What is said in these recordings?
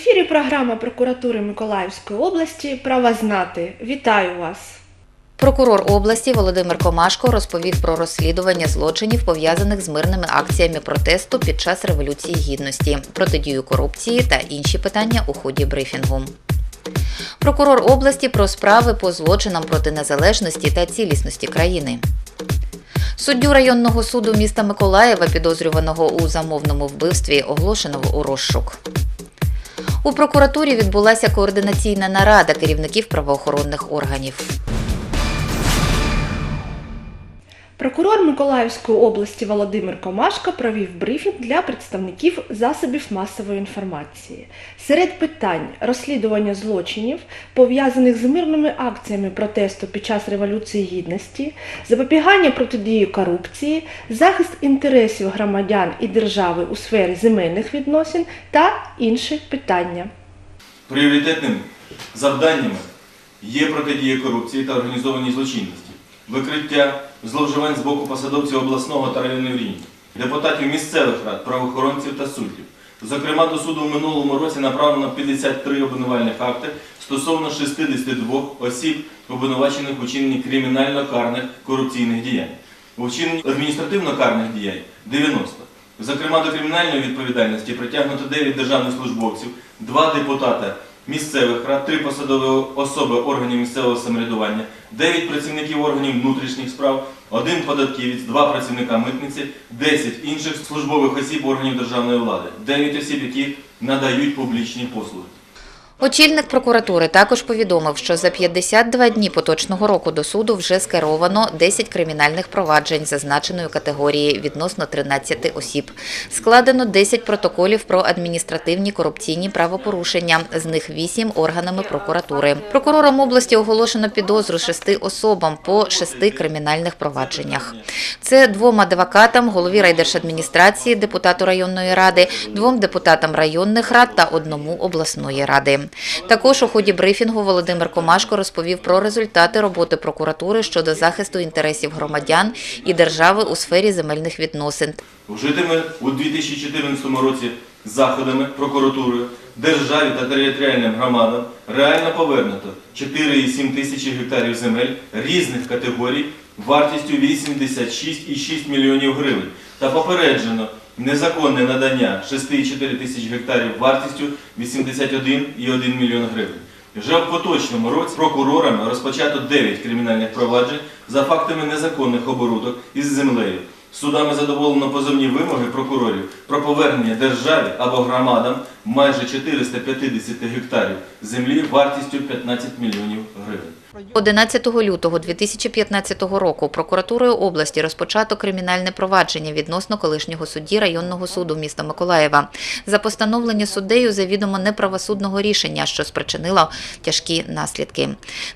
Ефірі програма прокуратури Миколаївської області Права знати. Вітаю вас! Прокурор області Володимир Комашко розповів про розслідування злочинів, пов'язаних з мирними акціями протесту під час Революції Гідності, протидію корупції та інші питання у ході брифінгу. Прокурор області про справи по злочинам проти незалежності та цілісності країни. Суддю районного суду міста Миколаєва, підозрюваного у замовному вбивстві, оголошеного у розшук. У прокуратурі відбулася координаційна нарада керівників правоохоронних органів. Прокурор Миколаївської області Володимир Комашко провів брифінг для представників засобів масової інформації. Серед питань розслідування злочинів, пов'язаних з мирними акціями протесту під час Революції Гідності, запобігання протидії корупції, захист інтересів громадян і держави у сфері земельних відносин та інші питання. Пріоритетними завданнями є протидія корупції та організованій злочинності, викриття зловживань з боку посадовців обласного та районного рівня, депутатів місцевих рад, правоохоронців та суддів. Зокрема, до суду в минулому році направлено 53 обвинувальних акти стосовно 62 осіб, обвинувачених у вчиненні кримінально-карних корупційних діянь. У вчиненні адміністративно-карних діянь 90. Зокрема, до кримінальної відповідальності притягнуто 9 державних службовців, 2 депутата місцевих рад, 3 посадові особи органів місцевого самоврядування, 9 працівників органів внутрішніх справ, 1 податківець, 2 працівника митниці, 10 інших службових осіб органів державної влади, 9 осіб, які надають публічні послуги. Очільник прокуратури також повідомив, що за 52 дні поточного року до суду вже скеровано 10 кримінальних проваджень зазначеної категорії відносно 13 осіб. Складено 10 протоколів про адміністративні корупційні правопорушення, з них 8 органами прокуратури. Прокурором області оголошено підозру шести особам по шести кримінальних провадженнях. Це двом адвокатам, голові райдержадміністрації, депутату районної ради, двом депутатам районних рад та одному обласної ради. Також у ході брифінгу Володимир Комашко розповів про результати роботи прокуратури щодо захисту інтересів громадян і держави у сфері земельних відносин. Вжитими у 2014 році заходами прокуратури державі та територіальним громадам реально повернуто 4,7 тисячі гектарів земель різних категорій вартістю 86,6 мільйонів гривень та попереджено незаконне надання 6,4 тисяч гектарів вартістю 81,1 мільйон гривень. Вже в поточному році прокурорами розпочато 9 кримінальних проваджень за фактами незаконних оборудок із землею. Судами задоволено позовні вимоги прокурорів про повернення державі або громадам майже 450 гектарів землі вартістю 15 мільйонів гривень. 11 лютого 2015 року прокуратурою області розпочато кримінальне провадження відносно колишнього судді районного суду міста Миколаєва за постановлення суддею завідомо неправосудного рішення, що спричинило тяжкі наслідки.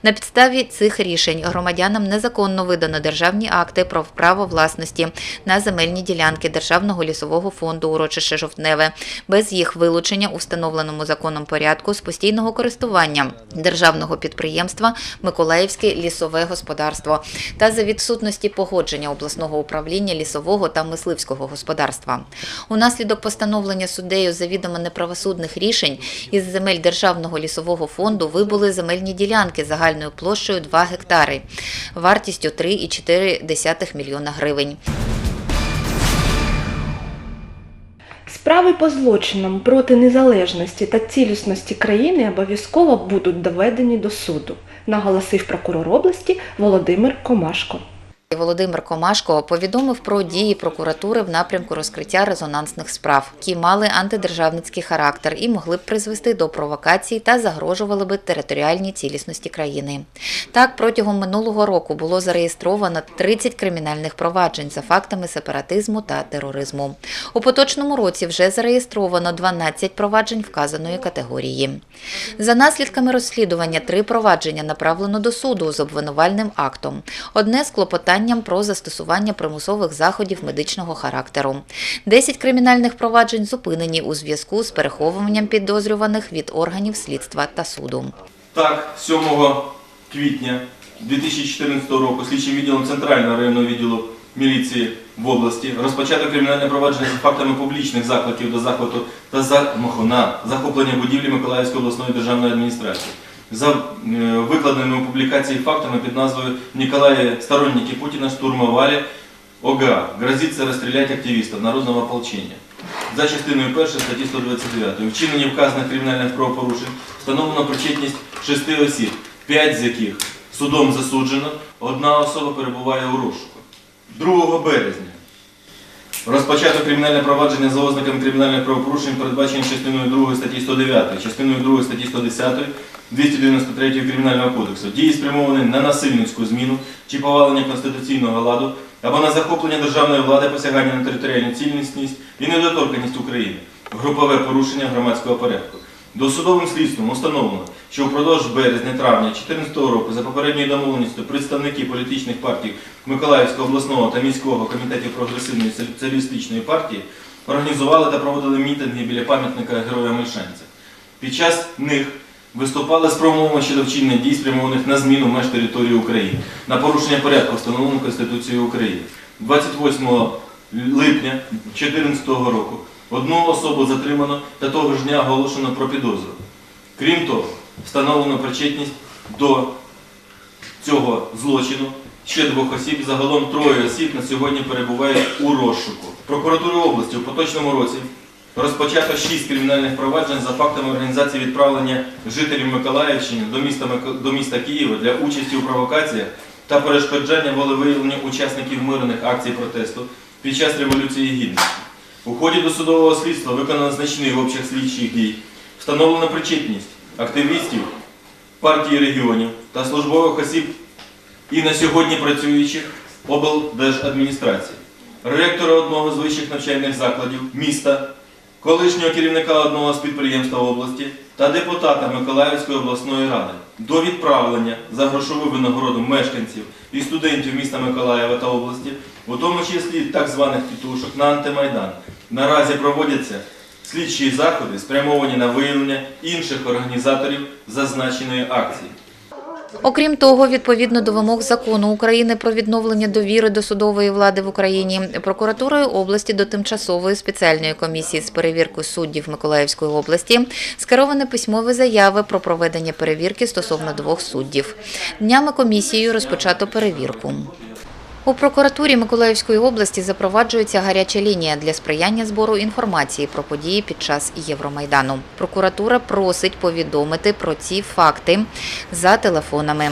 На підставі цих рішень громадянам незаконно видано державні акти про право власності на земельні ділянки Державного лісового фонду урочище Жовтневе без їх вилучення у встановленому законом порядку з постійного користування державного підприємства Миколаївське лісове господарство та за відсутності погодження обласного управління лісового та мисливського господарства. Унаслідок постановлення суддею завідомо неправосудних рішень із земель Державного лісового фонду вибули земельні ділянки загальною площею 2 гектари, вартістю 3,4 мільйона гривень. Справи по злочинам проти незалежності та цілісності країни обов'язково будуть доведені до суду, наголосив прокурор області Володимир Комашко. Володимир Комашко повідомив про дії прокуратури в напрямку розкриття резонансних справ, які мали антидержавницький характер і могли б призвести до провокацій та загрожували би територіальній цілісності країни. Так, протягом минулого року було зареєстровано 30 кримінальних проваджень за фактами сепаратизму та тероризму. У поточному році вже зареєстровано 12 проваджень вказаної категорії. За наслідками розслідування три провадження направлено до суду з обвинувальним актом. Одне з клопотанням про застосування примусових заходів медичного характеру. 10 кримінальних проваджень зупинені у зв'язку з переховуванням підозрюваних від органів слідства та суду. Так, 7 квітня 2014 року слідчим відділом Центрального районного відділу міліції в області розпочато кримінальне провадження за фактами публічних закликів до захвату та замаху на захоплення будівлі Миколаївської обласної державної адміністрації. За е, викладеними у публікації фактами під назвою «Николаи сторонники Путина штурмовали ОГА. Грозится расстрелять активистов народного ополчения». За частиною 1 статті 129 у вчиненні вказаних кримінальних правопорушень встановлено причетність шести осіб, п'ять з яких судом засуджено, одна особа перебуває у розшуку. 2 березня розпочато кримінальне провадження за ознаками кримінальних правопорушень, передбачені частиною 2 статті 109, частиною 2 статті 110, 293 Кримінального кодексу. Дії спрямовані на насильницьку зміну чи повалення конституційного ладу або на захоплення державної влади, посягання на територіальну цілісність і недоторканність України, групове порушення громадського порядку. Досудовим слідством установлено, що впродовж березня-травня 2014 року за попередньою домовленістю представники політичних партій Миколаївського обласного та міського комітетів прогресивної соціалістичної партії організували та проводили мітинги біля пам'ятника Героям Мельшанця. Під час них виступали з промовами щодо вчинення дій, спрямованих на зміну меж території України, на порушення порядку, встановленого Конституцією України. 28 липня 2014 року одну особу затримано та того ж дня оголошено про підозру. Крім того, встановлено причетність до цього злочину ще двох осіб, загалом троє осіб на сьогодні перебувають у розшуку. Прокуратури області у поточному році розпочато шість кримінальних проваджень за фактами організації відправлення жителів Миколаївщини до міста, до міста Києва для участі у провокаціях та перешкоджання волевиявлення учасників мирних акцій протесту під час Революції Гідності. У ході досудового слідства виконано значний обсяг слідчих дій, встановлено причетність активістів партії регіонів та службових осіб і на сьогодні працюючих облдержадміністрацій, ректора одного з вищих навчальних закладів міста, колишнього керівника одного з підприємств області та депутата Миколаївської обласної ради до відправлення за грошову винагороду мешканців і студентів міста Миколаєва та області, у тому числі так званих тітушок на антимайдан. Наразі проводяться слідчі заходи, спрямовані на виявлення інших організаторів зазначеної акції. Окрім того, відповідно до вимог закону України про відновлення довіри до судової влади в Україні, прокуратурою області до тимчасової спеціальної комісії з перевірки суддів Миколаївської області скеровано письмові заяви про проведення перевірки стосовно двох суддів. Днями комісією розпочато перевірку. У прокуратурі Миколаївської області запроваджується гаряча лінія для сприяння збору інформації про події під час Євромайдану. Прокуратура просить повідомити про ці факти за телефонами.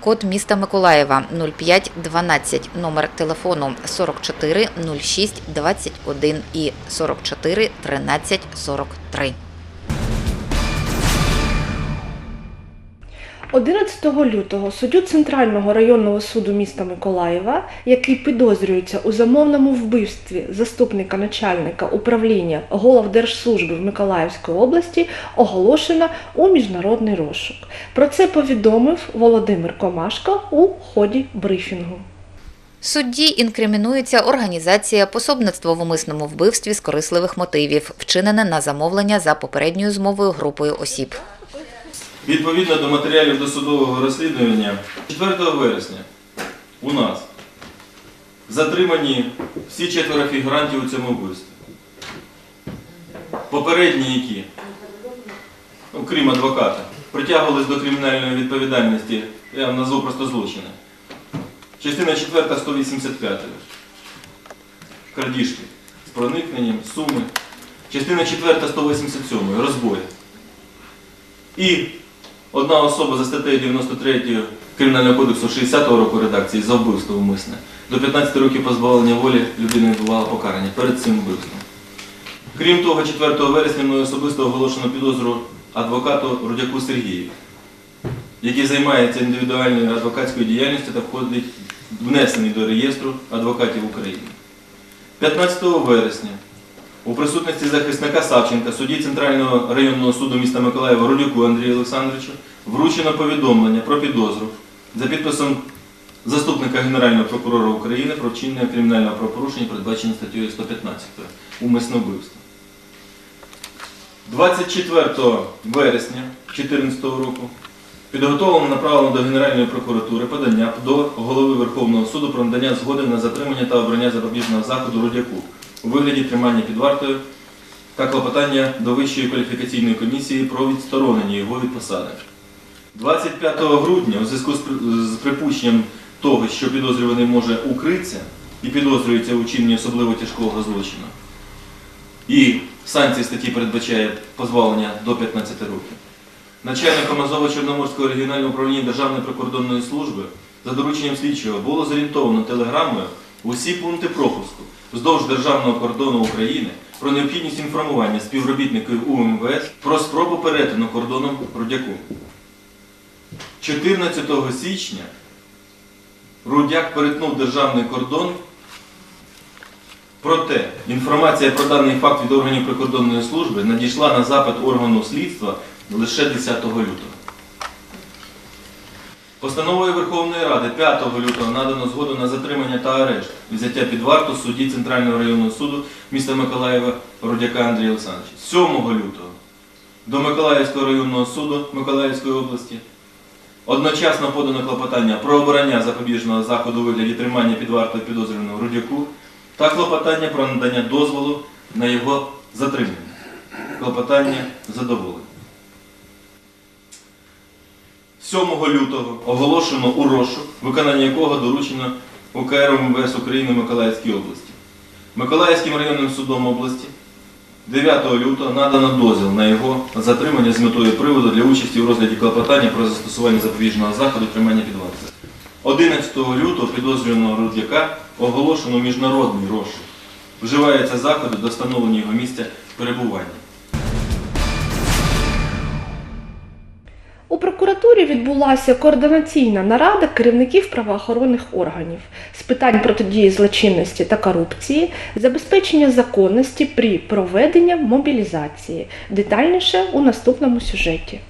Код міста Миколаєва 0512, номер телефону 44 06 21 і 44 13 43. 11 лютого суддю Центрального районного суду міста Миколаєва, який підозрюється у замовному вбивстві заступника начальника управління Головдержслужби в Миколаївській області, оголошено у міжнародний розшук. Про це повідомив Володимир Комашко у ході брифінгу. Судді інкримінується організація пособництво в умисному вбивстві з корисливих мотивів, вчинене на замовлення за попередньою змовою групою осіб. Відповідно до матеріалів досудового розслідування, 4 вересня у нас затримані всі четверо фігурантів у цьому вбивстві. Попередні, які, ну, крім адвоката, притягувались до кримінальної відповідальності, я вам назву просто злочини. Частина 4 185 крадіжки з проникненням, суми. Частина 4 187 розбої. І одна особа за статтею 93 Кримінального кодексу 60-го року редакції за вбивство умисне. До 15 років позбавлення волі людина відбувала покарання перед цим вбивством. Крім того, 4 вересня мною особисто оголошено підозру адвокату Рудяку Сергію, який займається індивідуальною адвокатською діяльністю та входить внесений до реєстру адвокатів України. 15 вересня у присутності захисника Савченка, судді Центрального районного суду міста Миколаєва Рудюку Андрію Олександровичу вручено повідомлення про підозру за підписом заступника Генерального прокурора України про вчинення кримінального правопорушення, передбаченого статтею 115 умисне вбивство. 24 вересня 2014 року Підготовлено направлено до Генеральної прокуратури подання до голови Верховного суду про надання згоди на затримання та обрання запобіжного заходу Рудяку у вигляді тримання під вартою та клопотання до Вищої кваліфікаційної комісії про відсторонення його від посади. 25 грудня у зв'язку з припущенням того, що підозрюваний може укритися і підозрюється у чиненні особливо тяжкого злочину, і санкції статті передбачає позбавлення до 15 років. Начальником Азово-Чорноморського регіонального управління Державної прикордонної служби за дорученням слідчого було зорієнтовано телеграмою усі пункти пропуску вздовж державного кордону України про необхідність інформування співробітників УМВС про спробу перетину кордоном Рудяку. 14 січня Рудяк перетнув державний кордон. Проте інформація про даний факт від органів прикордонної служби надійшла на запит органу слідства лише 10 лютого. Постановою Верховної Ради 5 лютого надано згоду на затримання та арешт взяття під варту судді Центрального районного суду міста Миколаєва Рудяка Андрія Олександровича. 7 лютого до Миколаївського районного суду Миколаївської області Одночасно подано клопотання про обрання запобіжного заходу вигляді тримання під вартою підозрюваного Рудяку та клопотання про надання дозволу на його затримання. Клопотання задоволено. 7 лютого оголошено у розшук, виконання якого доручено УКР МВС України Миколаївській області. Миколаївським районним судом області 9 лютого надано дозвіл на його затримання з метою приводу для участі у розгляді клопотання про застосування запобіжного заходу тримання під вартою. 11 лютого підозрюваного Рудляка оголошено міжнародний розшук. Вживаються заходи до встановлення його місця перебування. Прокуратурі відбулася координаційна нарада керівників правоохоронних органів з питань протидії злочинності та корупції, забезпечення законності при проведенні мобілізації. Детальніше у наступному сюжеті.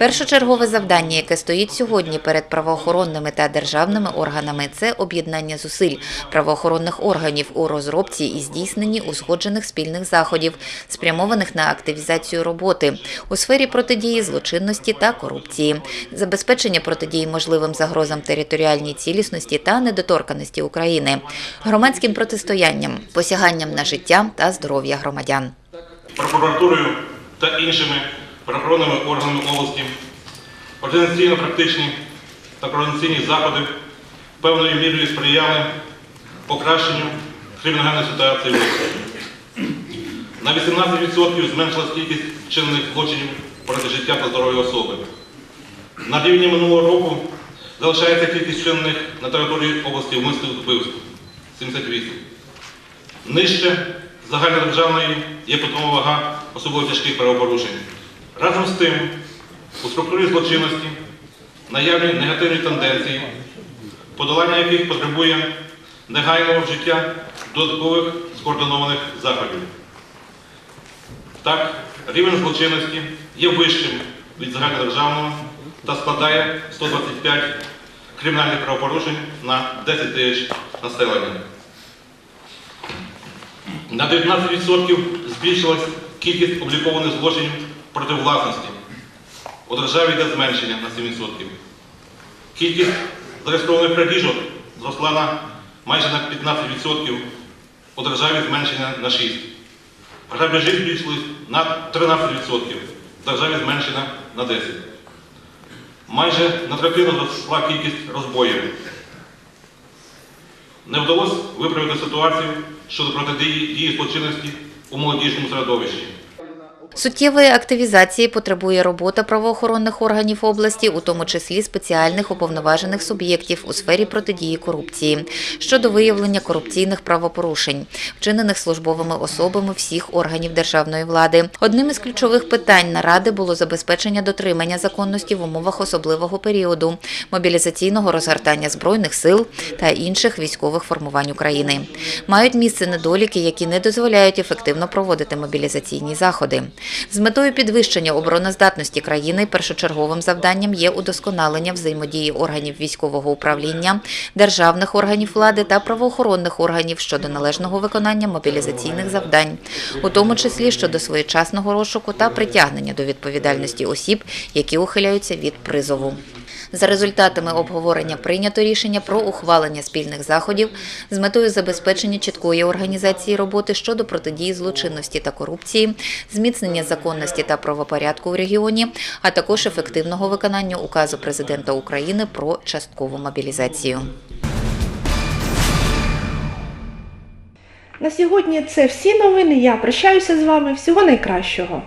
Першочергове завдання, яке стоїть сьогодні перед правоохоронними та державними органами, це об'єднання зусиль правоохоронних органів у розробці і здійсненні узгоджених спільних заходів, спрямованих на активізацію роботи у сфері протидії злочинності та корупції, забезпечення протидії можливим загрозам територіальній цілісності та недоторканості України, громадським протистоянням, посяганням на життя та здоров'я громадян. прокуратурою та іншими правоохоронними органами області, організаційно-практичні та координаційні заходи певною мірою сприяли покращенню кримінальної ситуації в області. На 18% зменшилась кількість вчинених злочинів проти життя та здоров'я особи. На рівні минулого року залишається кількість вчинених на території області вмисних вбивств 78. Нижче загальнодержавної є питома вага особливо тяжких правопорушень. Разом з тим, у структурі злочинності наявні негативні тенденції, подолання яких потребує негайного вжиття додаткових скоординованих заходів. Так, рівень злочинності є вищим від загальнодержавного та складає 125 кримінальних правопорушень на 10 тисяч населення. На 19% збільшилась кількість облікованих злочинів проти власності. У державі йде зменшення на 7%. Кількість зареєстрованих крадіжок зросла на майже на 15%, у державі зменшення на 6%. Грабежі збільшились на 13%, в державі зменшена на 10%. Майже на третину зросла кількість розбоїв. Не вдалося виправити ситуацію щодо протидії дії злочинності у молодіжному середовищі. Суттєвої активізації потребує робота правоохоронних органів області, у тому числі спеціальних уповноважених суб'єктів у сфері протидії корупції щодо виявлення корупційних правопорушень, вчинених службовими особами всіх органів державної влади. Одним із ключових питань наради було забезпечення дотримання законності в умовах особливого періоду, мобілізаційного розгортання збройних сил та інших військових формувань України. Мають місце недоліки, які не дозволяють ефективно проводити мобілізаційні заходи. З метою підвищення обороноздатності країни першочерговим завданням є удосконалення взаємодії органів військового управління, державних органів влади та правоохоронних органів щодо належного виконання мобілізаційних завдань, у тому числі щодо своєчасного розшуку та притягнення до відповідальності осіб, які ухиляються від призову. За результатами обговорення прийнято рішення про ухвалення спільних заходів з метою забезпечення чіткої організації роботи щодо протидії злочинності та корупції, зміцнення законності та правопорядку в регіоні, а також ефективного виконання указу президента України про часткову мобілізацію. На сьогодні це всі новини. Я прощаюся з вами. Всього найкращого.